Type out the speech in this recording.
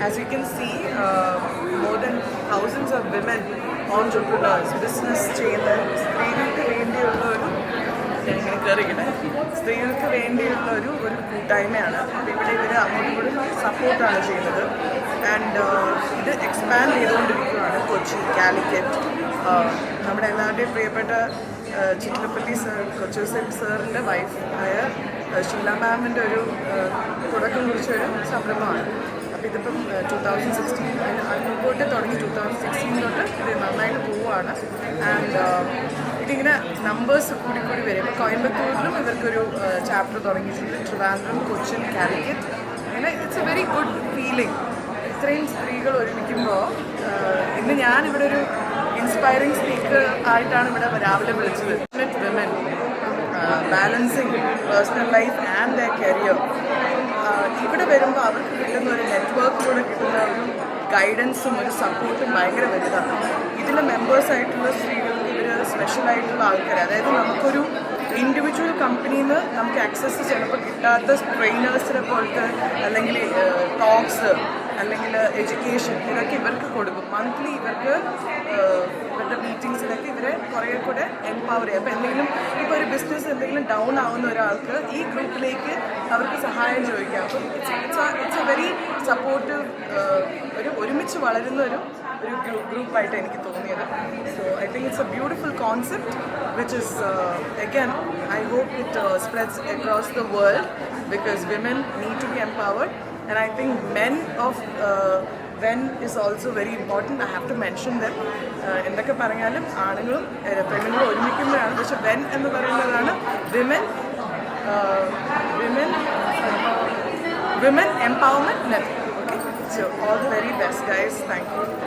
As you can see, uh, more than thousands of women entrepreneurs, business ചെയ്യുന്ന സ്ത്രീകൾക്ക് വേണ്ടിയുള്ള ഒരു ഇങ്ങനെ കയറിക്കട്ടെ സ്ത്രീകൾക്ക് വേണ്ടിയുള്ള ഒരു ഒരു കൂട്ടായ്മയാണ്. അപ്പോൾ ഇവിടെ ഇവർ അങ്ങോട്ടും ഇങ്ങോട്ടും സപ്പോർട്ടാണ് ചെയ്യുന്നത്. ആൻഡ് ഇത് എക്സ്പാൻഡ് ചെയ്തുകൊണ്ടിരിക്കുകയാണ് കൊച്ചി കാലിക്കറ്റ് നമ്മുടെ എല്ലാവരുടെയും പ്രിയപ്പെട്ട uh, ചിറ്റലപ്പള്ളി സർ കൊച്ചു സാറിന്റെ വൈഫ് ആയ ഷീല മാമിന്റെ ഒരു uh, തുടക്കം കുറിച്ചൊരു സംരംഭമാണ്. ഇതിപ്പം ടു തൗസൻഡ് സിക്സ്റ്റീൻ മുമ്പോട്ട് തുടങ്ങി ടു തൗസൻഡ് സിക്സ്റ്റീൻ തൊട്ട് ഇത് നന്നായിട്ട് പോവുകയാണ്. ആൻഡ് ഇതിങ്ങനെ നമ്പേഴ്സ് കൂടി കൂടി വരും ഇപ്പോൾ കോയമ്പത്തൂരിലും ഇവർക്കൊരു ചാപ്റ്റർ തുടങ്ങിയിട്ടുണ്ട്. ട്രിവാൻഡ്രം കൊച്ചിൻ കാലിക്കറ്റ് അങ്ങനെ it's a very good feeling ഇത്രയും സ്ത്രീകൾ ഒരുമിക്കുമ്പോൾ ഇന്ന് ഞാനിവിടെ ഒരു ഇൻസ്പയറിംഗ് സ്പീക്കർ ആയിട്ടാണ് ഇവിടെ രാവിലെ വിളിച്ചത്. Women balancing personal life and the career ഇവിടെ വരുമ്പോൾ അവർക്ക് കിട്ടുന്ന ഒരു നെറ്റ്വർക്കിലൂടെ കിട്ടുന്ന ഒരു ഗൈഡൻസും ഒരു സപ്പോർട്ടും ഭയങ്കര വലുതാണ്. ഇതിലെ മെമ്പേഴ്സായിട്ടുള്ള സ്ത്രീകൾക്ക് ഇവർ സ്പെഷ്യലായിട്ടുള്ള ആൾക്കാർ അതായത് നമുക്കൊരു ഇൻഡിവിജ്വൽ കമ്പനിയിൽ നിന്ന് നമുക്ക് ആക്സസ് ചിലപ്പോൾ കിട്ടാത്ത ട്രെയിനേഴ്സിനെ പോലത്തെ അല്ലെങ്കിൽ ടോക്സ് അല്ലെങ്കിൽ എഡ്യൂക്കേഷൻ ഇതൊക്കെ ഇവർക്ക് കൊടുക്കും. മന്ത്ലി ഇവർക്ക് ഇവരുടെ മീറ്റിംഗ്സിലൊക്കെ ഇവരെ കുറേ കൂടെ എംപവർ ചെയ്യും അപ്പോൾ എന്തെങ്കിലും ഇപ്പോൾ ഒരു ബിസിനസ് എന്തെങ്കിലും ഡൗൺ ആവുന്ന ഒരാൾക്ക് ഈ ഗ്രൂപ്പിലേക്ക് അവർക്ക് സഹായം ചോദിക്കാം. അപ്പം it's it's a very supportive ഒരു ഒരുമിച്ച് വളരുന്ന ഒരു ഒരു ഗ്രൂപ്പായിട്ട് എനിക്ക് തോന്നിയത്. So I think it's a beautiful concept which is again I hope it spreads across the world because women need to be empowered and I think men of uh, is also very important I have to mention. Uh, എന്തൊക്കെ പറഞ്ഞാലും ആണുങ്ങളും പെണ്ണുങ്ങളും ഒരുമിക്കുമ്പോഴാണ് പക്ഷെ when എന്ന് പറയുന്നതാണ് women women women empowerment net okay so all the very best guys thank you